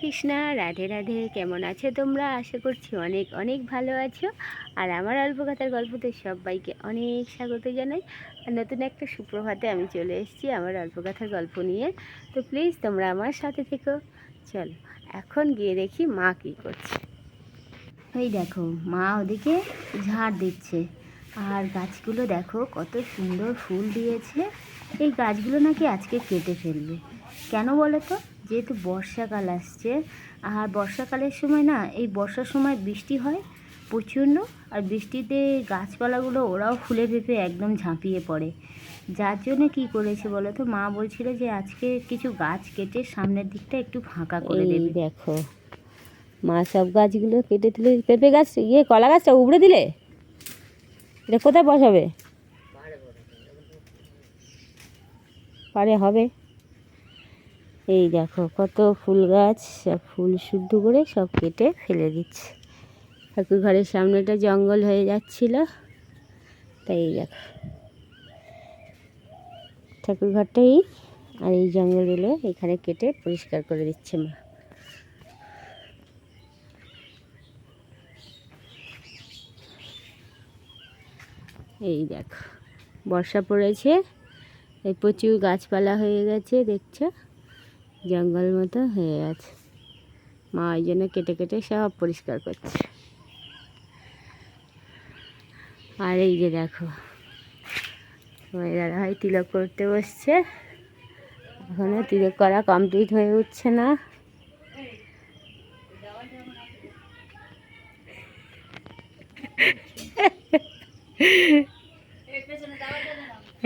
কৃষ্ণা, রাধে রাধে। কেমন আছো তোমরা? আশা করছি অনেক অনেক ভালো আছো। আর আমার অল্প কথার গল্পতে সবাইকে অনেক স্বাগত জানাই। আর নতুন একটা সুপ্রভাতে আমি চলে এসেছি আমার অল্প কথার গল্প নিয়ে। তো প্লিজ তোমরা আমার সাথে থেকো। চলো, এখন গিয়ে দেখি মা কী করছে। এই দেখো, মা ওদিকে ঝাড় দিচ্ছে। আর গাছগুলো দেখো, কত সুন্দর ফুল দিয়েছে। এই গাছগুলো নাকি আজকে কেটে ফেলবে। কেন বলো তো? যেহেতু বর্ষাকাল আসছে আর বর্ষাকালের সময় না এই বর্ষার সময় বৃষ্টি হয় প্রচণ্ড আর বৃষ্টিতে গাছপালাগুলো ওরাও ফুলে ফেপে একদম ঝাঁপিয়ে পড়ে। যার জন্য কি করেছে বলো তো? মা বলছিল যে আজকে কিছু গাছ কেটে সামনের দিকটা একটু ফাঁকা করে দেবে। দেখো মা সব গাছগুলো কেটে তুলে পেঁপে গাছ ইয়ে কলা গাছটা উবড়ে দিলে? এটা কোথায় বসাবে? পারে হবে। এই দেখো কত ফুল গাছ, সব ফুল শুদ্ধ করে সব কেটে ফেলে দিচ্ছে। ঠাকুর ঘরের সামনেটা জঙ্গল হয়ে যাচ্ছিল, তাই এই দেখো। ঠাকুর ঘরটাই আর এই জঙ্গলগুলো এখানে কেটে পরিষ্কার করে দিচ্ছে মা। এই দেখো, বর্ষা পড়েছে, এই প্রচুর গাছপালা হয়ে গেছে, দেখছ? জঙ্গল মতো হয়ে আছে। মা ওই জন্য কেটে কেটে সব পরিষ্কার করছে। আর এই যে দেখো মেয়েরা হয় তিলক করতে বসছে। এখনও তিলক করা কমপ্লিট হয়ে উঠছে না।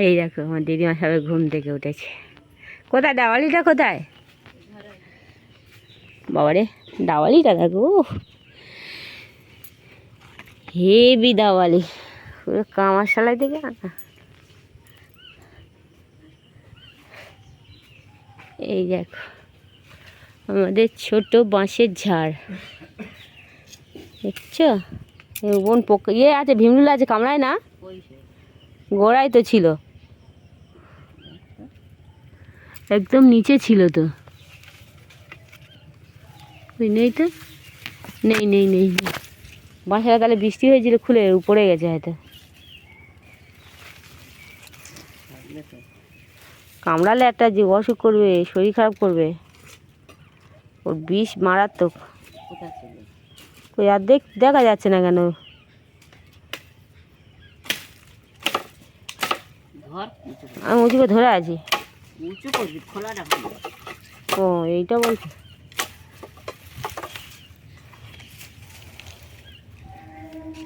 এই দেখো, আমার দিদিমা সবাই ঘুম থেকে উঠেছে। কোথায় ডাওয়ালিটা কোথায়? বাবারে দাওয়ালিটা দেখো। হেভি দাওয়ালি। কামার সালাই থেকে আনা এই দেখো, আমাদের ছোট বাঁশের ঝাড়। দেখছ? বোন পোকা ইয়ে আছে, ভীমরুল আছে, কামড়ায় না? গোড়ায় তো ছিল। একদম নিচে ছিল তো। ওই নেই তো? নেই নেই নেই বাসাটা তাহলে বৃষ্টি হয়েছিল খুলে উপরে গেছে হয়তো। কামড়ালে একটা যে অসুখ করবে শরীর খারাপ করবে। ওর বিষ মারাত্মক। ওই আর দেখ দেখা যাচ্ছে না কেন। আমি উঁচু করে ধরে আছি ও এইটা বলছি।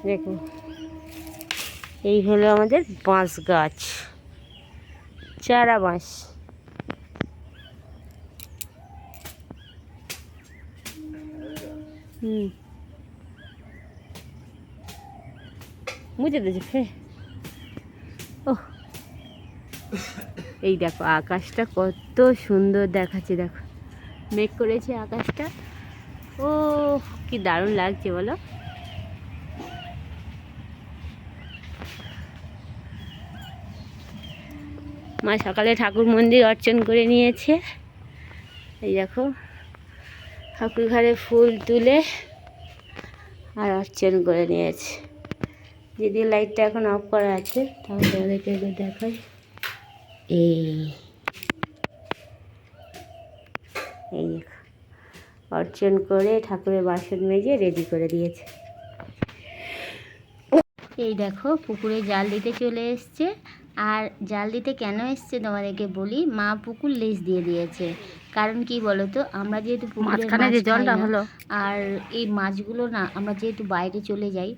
দেখুন। এই হলো আমাদের বাঁশ গাছ। চারা বাঁশ। হুম। মুছে দিয়েছে ও এই দেখো, আকাশটা কত সুন্দর দেখাচ্ছে, দেখো। মেঘ করেছে আকাশটা। ও কি দারুণ লাগছে, বলো। মা সকালে ঠাকুর মন্দির অর্চন করে নিয়েছে। এই দেখো, ঠাকুর ঘরে ফুল তুলে আর অর্চন করে নিয়েছে। যদি লাইটটা এখন অফ করা আছে, তাহলে তোমাদেরকে একটু দেখাই। এই এই দেখো, অর্চন করে ঠাকুরের বাসন মেজে রেডি করে দিয়েছে। এই দেখো, পুকুরে জাল দিতে চলে এসছে। আর জাল দিতে কেন এসছে তোমাদেরকে বলি? মা পুকুর লিজ দিয়ে দিয়েছে। কারণ কি বলো তো আমরা যেহেতু মাঝখানে মাছ যে জলটা হলো। আর এই মাছগুলো না আমরা যেহেতু বাইরে চলে যাই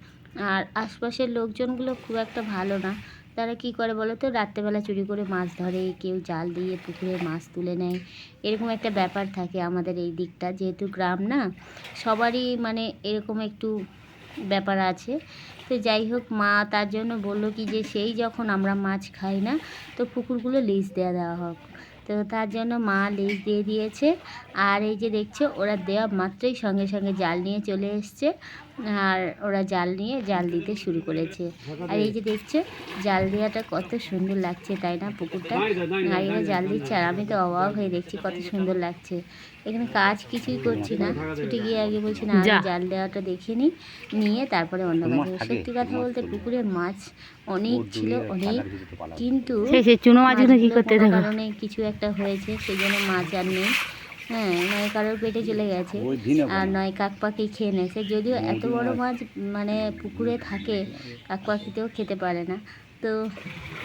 আর আশপাশের লোকজনগুলো খুব একটা ভালো না তারা কি করে বলো তো রাত্রেবেলা চুরি করে মাছ ধরে কেউ জাল দিয়ে পুকুরে মাছ তুলে নেয়। এরকম একটা ব্যাপার থাকে আমাদের এই দিকটা। যেহেতু গ্রাম না সবারই মানে এরকম একটু ব্যাপার আছে। তো যাই হোক, মা তার জন্য বলল কি যে, সেই যখন আমরা মাছ খাই না, তো পুকুরগুলো লিজ দেওয়া দেওয়া হোক। তো তার জন্য মা লিজ দিয়ে দিয়েছে। আর এই যে দেখছে, ওরা দেওয়া মাত্রই সঙ্গে সঙ্গে জাল নিয়ে চলে এসছে। আর ওরা জাল নিয়ে জাল দিতে শুরু করেছে। আর এই যে দেখছে জাল দেওয়াটা কত সুন্দর লাগছে তাই না পুকুরটা? আর এরা জাল দিচ্ছে আর আমি তো অবাক হয়ে দেখছি কত সুন্দর লাগছে। এখানে কাজ কিছুই করছি না ছুটে গিয়ে আগে বলছি না জাল দেওয়াটা দেখে নিই নিয়ে তারপরে অন্য কাজ সত্যি কথা বলতে পুকুরে মাছ অনেক ছিল অনেক। কিন্তু চুনো মাছগুলো কোনো কারণে কিছু একটা হয়েছে সেই জন্য মাছ আর নেই। হ্যাঁ নয় কারোর পেটে চলে গেছে। আর নয় কাক পাখি খেয়ে নেছে। যদিও এত বড় মাছ মানে পুকুরে থাকে কাক পাখিতেও খেতে পারে না। তো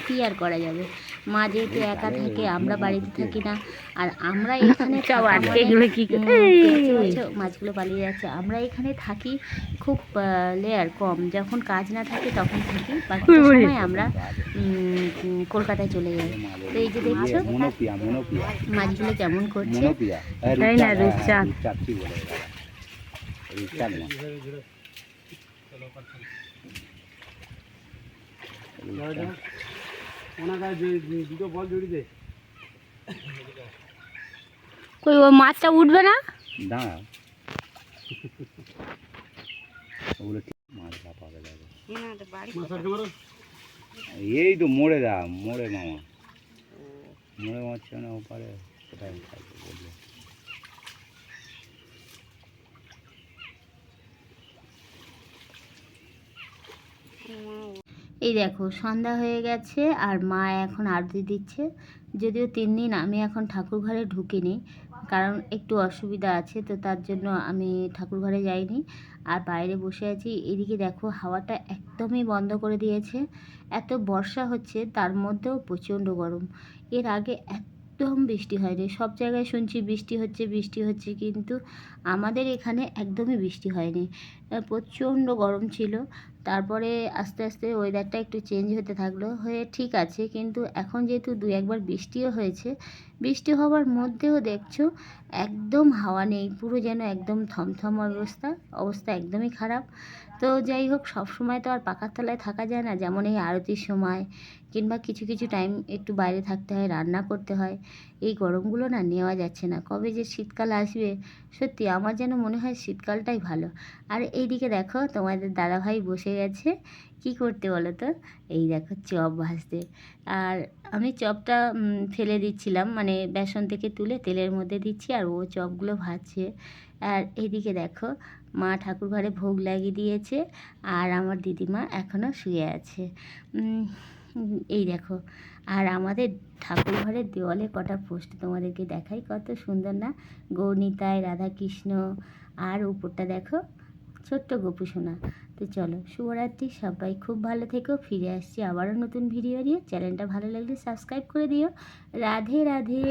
কী আর করা যাবে? মা যেহেতু একা থাকে আমরা বাড়িতে থাকি না। আর আমরা এখানে মাছগুলো পালিয়ে যাচ্ছে। আমরা এখানে থাকি খুব লেয়ার কম। যখন কাজ না থাকে তখন থাকি। বাকি সময় আমরা কলকাতায় চলে যাই। তো এই যে দেখছ মাছগুলো কেমন করছে? হ্যাঁ, তাই না, রূপচাঁদ, রূপচাঁদ। কি বলে কই ও মাছটা উঠবে না? দাঁড়া ওগুলো ঠিক মাছ যাবে এই তো মোড়ে দা মোড়ে মামা। মোড়ে মাছ ছিল না ওপারে কোথায় থাকবে বলল। এই দেখো, সন্ধ্যা হয়ে গেছে আর মা এখন আরতি দিচ্ছে। যদিও তিন দিন আমি এখন ঠাকুর ঘরে ঢুকিনি, কারণ একটু অসুবিধা আছে, তো তার জন্য আমি ঠাকুর ঘরে যাইনি। আর বাইরে বসে আছি, এদিকে দেখো হাওয়াটা একদমই বন্ধ করে দিয়েছে। এত বর্ষা হচ্ছে, তার মধ্যেও প্রচণ্ড গরম। এর আগে একদম বৃষ্টি হয়নি, সব জায়গায় শুনছি বৃষ্টি হচ্ছে বৃষ্টি হচ্ছে, কিন্তু আমাদের এখানে একদমই বৃষ্টি হয়নি। প্রচণ্ড গরম ছিল। তারপরে আস্তে আস্তে ওয়েদারটা একটু চেঞ্জ হতে থাকল। হয়ে ঠিক আছে, কিন্তু এখন যেহেতু দু একবার বৃষ্টিও হয়েছে, বৃষ্টি হওয়ার মধ্যেও দেখছ একদম হাওয়া নেই, পুরো যেন একদম থমথম অবস্থা অবস্থা একদমই খারাপ। তো যাই হোক সব সময় তো আর পাকার তলায় থাকা যায় না, যেমন এই আরতির সময়, কিংবা কিছু কিছু টাইম একটু বাইরে থাকতে হয়, রান্না করতে হয়, এই গরমগুলো না নেওয়া যাচ্ছে না। কবে যে শীতকাল আসবে, সত্যি আমার যেন মনে হয় শীতকালটাই ভালো। আর এইদিকে দেখো তোমাদের দাদাভাই বসে গেছে। কি করতে বলো তো এই দেখো চপ ভাজতে। আর আমি চপটা ফেলে দিচ্ছিলাম। মানে বেসন থেকে তুলে তেলের মধ্যে দিচ্ছি আর ও চপগুলো ভাজছে। আর এদিকে দেখো, মা ঠাকুর ঘরে ভোগ লাগিয়ে দিয়েছে আর আমার দিদিমা এখনও শুয়ে আছে। এই দেখো, আর আমাদের ঠাকুর ঘরের দেওয়ালে কটা পোস্ট তোমাদেরকে দেখাই। কত সুন্দর না? গৌনিতায়, রাধাকৃষ্ণ, আর উপরটা দেখো ছোট্ট গপু সোনা। তো চলো, শুভরাত্রি, সবাই খুব ভালো থেকো, ফিরে আসছি আবারও নতুন ভিডিও নিয়ে। চ্যানেলটা ভালো লাগলে সাবস্ক্রাইব করে দিও। রাধে রাধে।